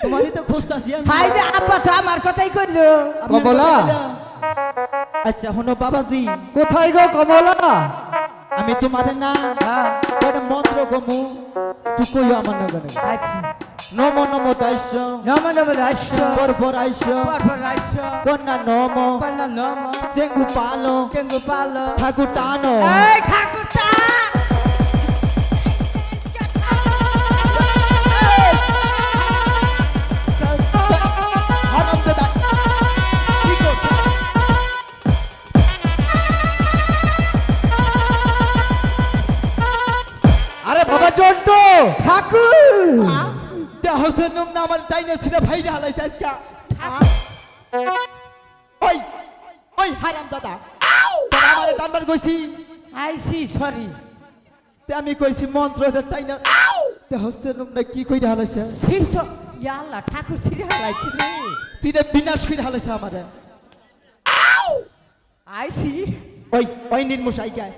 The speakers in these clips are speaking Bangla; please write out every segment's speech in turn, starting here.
তোমারই তো খুঁজতাছি আমি হাই রে আব্বা তো আমার কথাই কইলো। কমলা? আচ্ছা হনো বাবাজি। কোথায় গো কমলা? আমি তোমার না মন্ত্র গমু তুই আমার আচ্ছা। নম নম দাস্য নম নম রাষ্ট্র কন্যা নম। কন্যা নম। চেঙ্গু পালো। কেঙ্গু পালো। ঠাকুর টানো। এই হারামজাদা। বাবা জন্টু ঠাকুর। দেহ সন্যম না আমার চাইনা ছিল ভাইরে হালাইছে আজকা। ওই ওই হারাম দাদা। তোরা আমার টানবার কইছি। I see sorry. তে আমি কইছি মন্ত্র এদের টাইনা দেহ সন্যম না কি কইরা হালাইছে? শীর্ষ ইয়াল্লা ঠাকুর ছিঁড়ে হারাইছি রে তুই বিনাশ কইরা হালাইছে আমারে। আইসি ওই ওই নির্মুষ আইগায়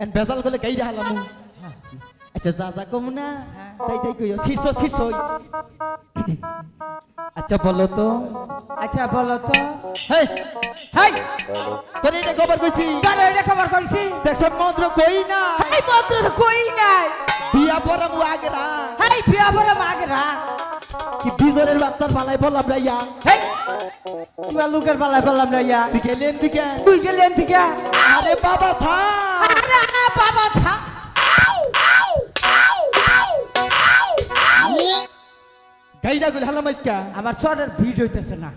এন বেজাল গলে গাইরা হালামু। আচ্ছা যা যা কম না তাই তাই কইও। শীর্ষ শীর্ষ আচ্ছা বলো তো। আচ্ছা বলো তো। Hey hi! তোর এটা খবর কইছি। কারও এটা খবর করছি দেখছ মন্ত্র কই না। হাই মন্ত্র তো কই নাই। বিয়া পড়ামু আগে না হাই বিয়া বলে মাগরা কি বিজনের বাচ্চার পালাই বললাম রে ইয়া? হেই কিবা লোকের পাল্লায় বললাম না ইয়া? তুই গেলেন দিকে? তুই গেলেন থেকে আরে বাবা থা আরে বাবা থা গাইরা গুল হালাম আজকা আমার চটের ভিড় হইতেছে না।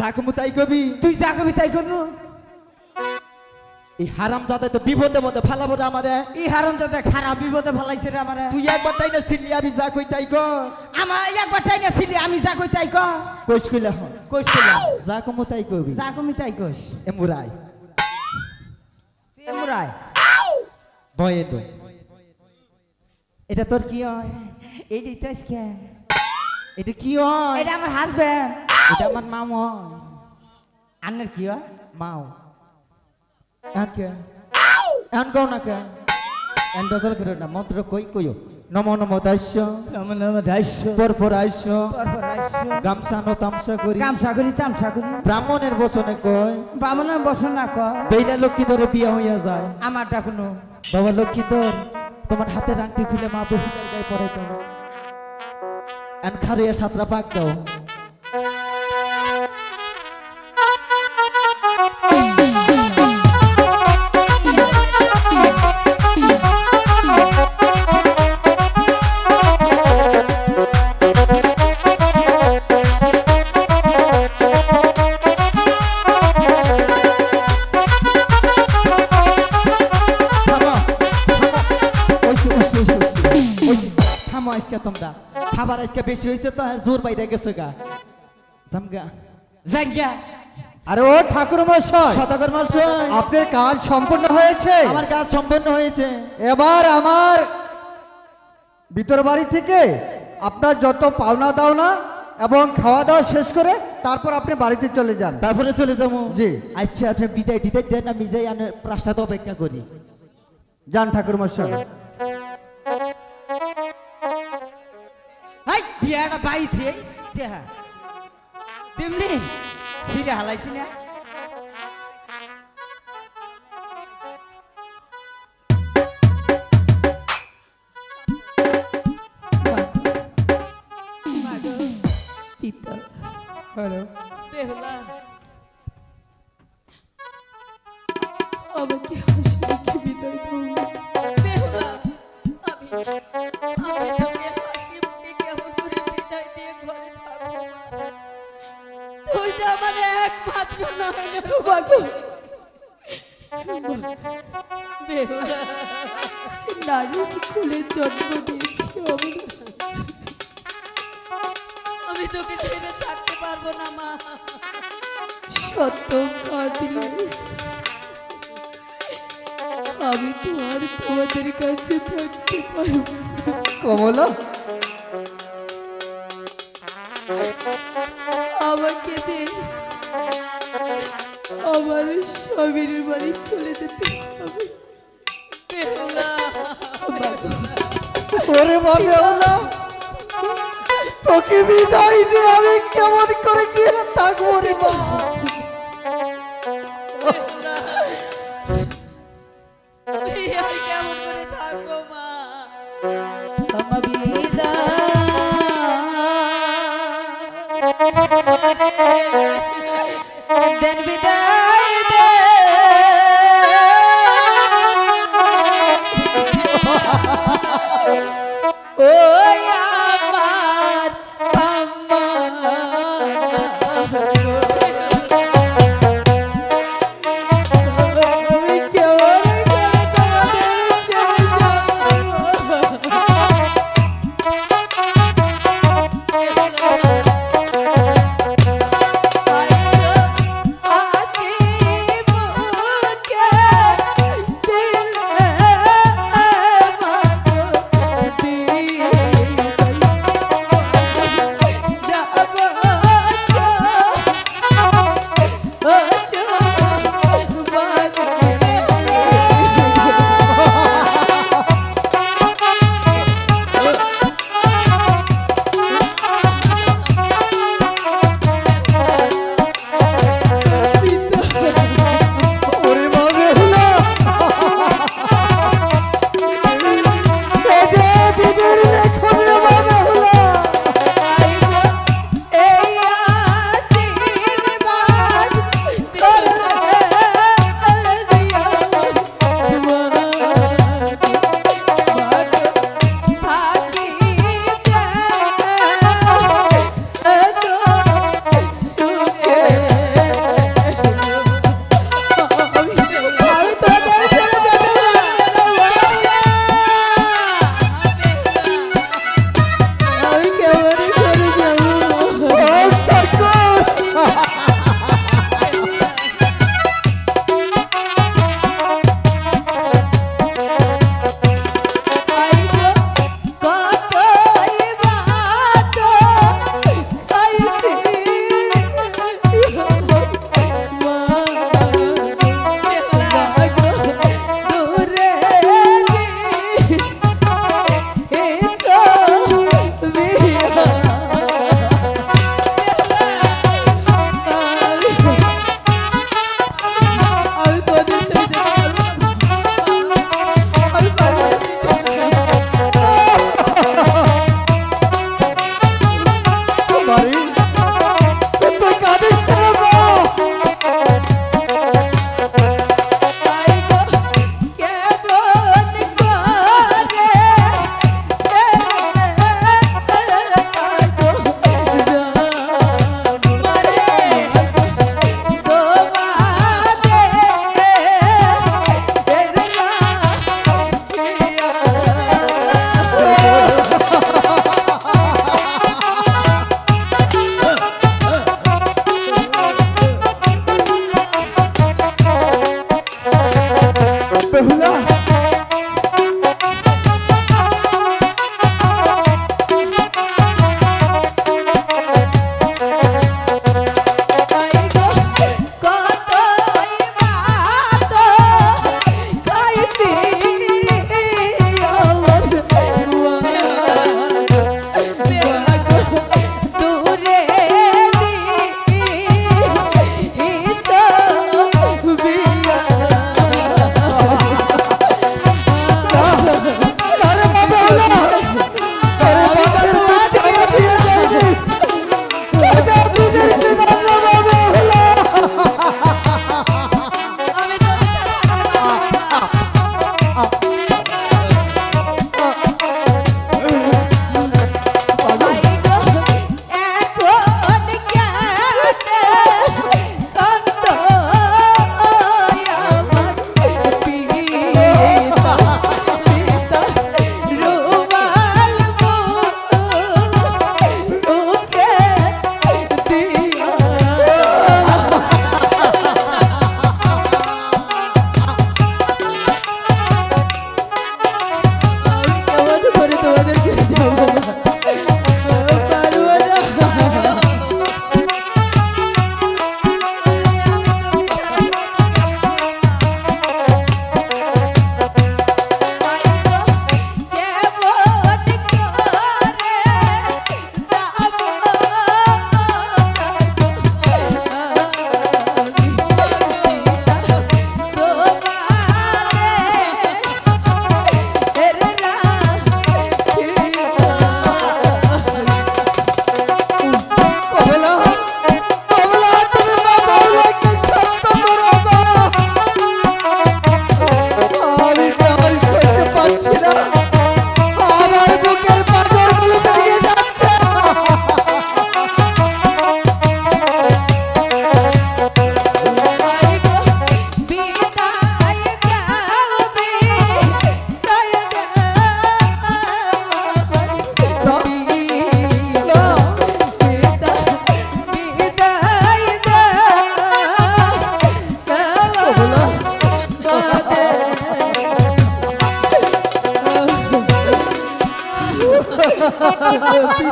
তাকে তাই কবি। তুই যা কবি তাই করনু। এই হারাম জাদা তো বিপদে মধ্যে ফালা বড় আমারে। এই হারম যাতে খারাপ বিপদে ফেলাইছে রে আমারে। তুই একবার তাই না ছিলি আমি যা কই তাই কর। আমার একবার টাই না ছিলি আমি যা কই তাই কর। কইস কইলা কইস কইলাম যা কমু তাই কবি। যা কমি তাই কইস। এমুরাই। তুই এমরাই বয়ে দই এটা তোর কি হয়? এই দিতে আজকে। এটা কি হয়? এটা আমার হাজবেন্ড এটা আমার মাম। আন্নের কি হয়? মাও। এখন কে? এখন কও না কে? এখন দজল করে না মন্ত্র কই কইও? নম নম দাস্য। নম নম দাস্য। পর পর আইস্য পরপর আসছ গামছা নো তামসা করি। কামসা করি তামসা করি। ব্রাহ্মণের বচনে কয়? বামনের বসন না কর বেইলা লক্ষ্মী ধরে বিয়া হইয়া যায়। আমারটা কোনো বাবা লক্ষ্মী তোর তোমার হাতের আংটি খুলে মা বসিটার গায়ে পরে তো এন খারিয়া সাতরা পাক দাও থামো, থামো। খাবার আজকে বেশি হয়েছে তো আর জোর বাইরে গেছে গা। জামগা জানিয়া আরে ও ঠাকুর মশাই সদাগর মশাই আপনার কাজ সম্পূর্ণ হয়েছে? আমার কাজ সম্পন্ন হয়েছে। এবার আমার ভিতর বাড়ি থেকে আপনার যত পাওনা দাওনা এবং খাওয়া দাওয়া শেষ করে তারপর আপনি বাড়িতে চলে যান। তারপরে চলে যাব। জি। আচ্ছা আপনি বিদায় টিদায় দেন আমি যাই আমি প্রাসাদ অপেক্ষা করি। যান ঠাকুর মশাই। বিয়াটা বাই দেহা তেমনি ছিঁড়ে হালাইছি না? হ্যালো বেহুলা মাগো বেহুলা জন্ম দিয়েছি আমি তোকে ছেড়ে থাকতে পারব না মা। সত্য কাঁদলে। আমি তো আর তোমাদের কাছে থাকতে পারব না। কমলা। আমাকে যে আমার স্বামীর বাড়ি চলে যেতে হবে। ওরে বাবা তোকে বিদায় দিয়ে আমি কেমন করে গিয়ে থাকব রে মা কেমন করে থাকব মা? বিদায়। দেন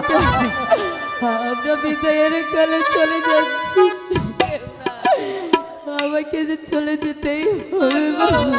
আমরা বিদায়ের কালে চলে যাচ্ছি। আমাকে যে চলে যেতেই হবে।